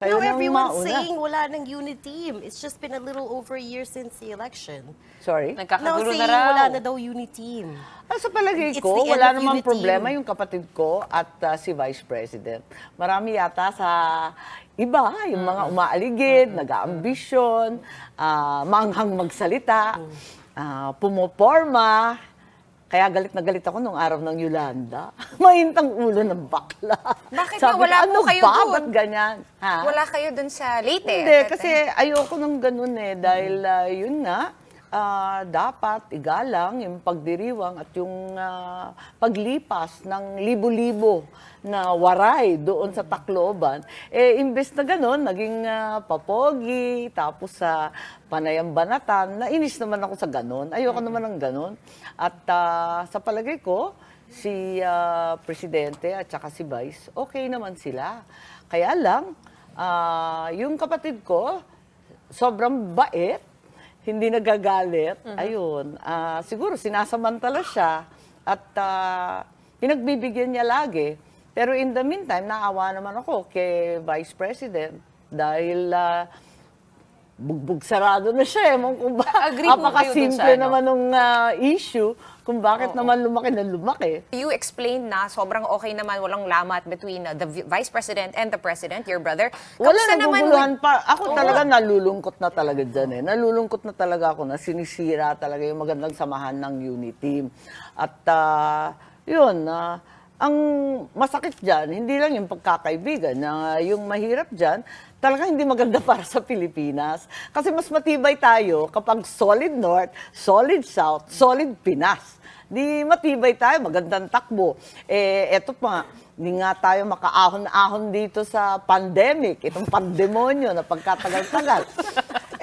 Kayo No, nang everyone's mauna. saying wala ng unit team. It's just been a little over a year since the election. Sorry? No, Nagkakagulo saying na raw. wala na daw unit team. Ah, sa palagay It's ko, the end wala of namang unity. problema yung kapatid ko at ah, si Vice President. Marami yata sa iba, yung mga umaaligid, nag-aambisyon, ah, manghang magsalita, ah, pumoporma. Kaya galit na galit ako nung araw ng Yolanda. Mahintang ulo ng bakla. Bakit Sabi nga? Wala po ano kayo ba? dun." Ba't ganyan? Ha? Wala kayo dun sa Leyte. Hindi, kasi ayoko nang ganun eh. Dahil ah, yun nga, ah, dapat igalang yung pagdiriwang at yung ah, paglipas ng libo-libo na waray doon sa Tacloban. Eh, imbes na ganun, naging ah, papogi, tapos sa panayang banatan, nainis naman ako sa ganun. Ayoko naman ng ganun. At ah, sa palagay ko, si ah, Presidente at saka si Vice, okay naman sila. Kaya lang, ah, yung kapatid ko, sobrang bait, hindi nagagalit. Ayun, ah, siguro sinasamantala siya at ah, pinagbibigyan niya lagi. Pero in the meantime, naawa naman ako kay Vice President dahil ah, bugbog sarado na siya. Ewan ko ba, Agree po kayo dun sa ano? naman ng issue kung bakit naman lumaki na lumaki. You explained na sobrang okay naman, walang lamat between uh, the vi- Vice President and the President, your brother. Wala Kamusta naman naguguluhan with- pa. Ako Oo. talaga nalulungkot na talaga dyan eh. Nalulungkot na talaga ako na sinisira talaga yung magandang samahan ng unit team. At ah, yun, ah, ang masakit dyan, hindi lang yung pagkakaibigan, na yung mahirap dyan, talaga hindi maganda para sa Pilipinas. Kasi mas matibay tayo kapag solid North, solid South, solid Pinas. Di matibay tayo, magandang takbo. Eh, eto pa, hindi nga tayo makaahon-ahon dito sa pandemic, itong pandemonyo na pagkatagal-tagal.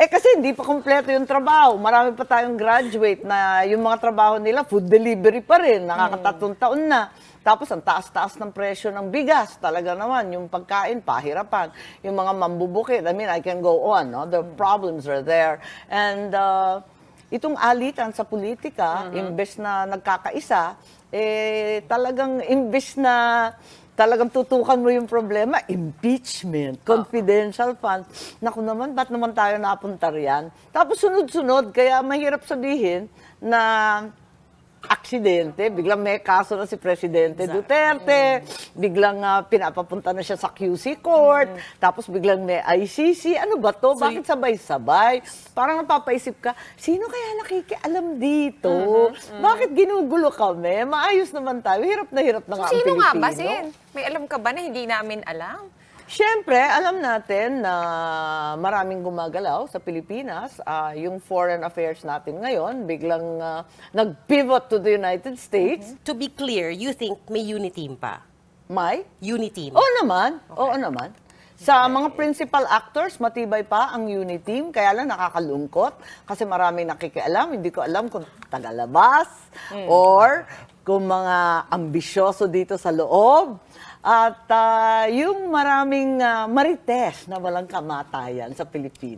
Eh kasi hindi pa kompleto yung trabaho. Marami pa tayong graduate na yung mga trabaho nila, food delivery pa rin, nakakatatlong taon na. Tapos ang taas-taas ng presyo ng bigas, talaga naman, yung pagkain, pahirapan. Yung mga mambubukit, I mean, I can go on, no? The problems are there. And uh, itong alitan sa politika, imbes na nagkakaisa, eh talagang imbes na talagang tutukan mo yung problema, impeachment, confidential funds. Naku naman, ba't naman tayo napunta riyan? Tapos sunod-sunod, kaya mahirap sabihin na aksidente, biglang may kaso na si Presidente Duterte, biglang ah, pinapapunta na siya sa QC Court, tapos biglang may ICC. Ano ba to? Bakit sabay-sabay? Parang napapaisip ka, sino kaya nakikialam dito? Bakit ginugulo kami? Maayos naman tayo. Hirap na hirap na nga ang Sino nga ba, Pilipino. Sin? May alam ka ba na hindi namin alam? Siyempre, alam natin na maraming gumagalaw sa Pilipinas. Ah, yung foreign affairs natin ngayon, biglang ah, nag-pivot to the United States. To be clear, you think may unit team pa? May? Unit team? Oo naman. Oo naman. Sa mga principal actors, matibay pa ang unit team, kaya lang nakakalungkot kasi maraming nakikialam. Hindi ko alam kung tagalabas or kung mga ambisyoso dito sa loob. At ah, yung maraming ah, marites na walang kamatayan sa Pilipinas.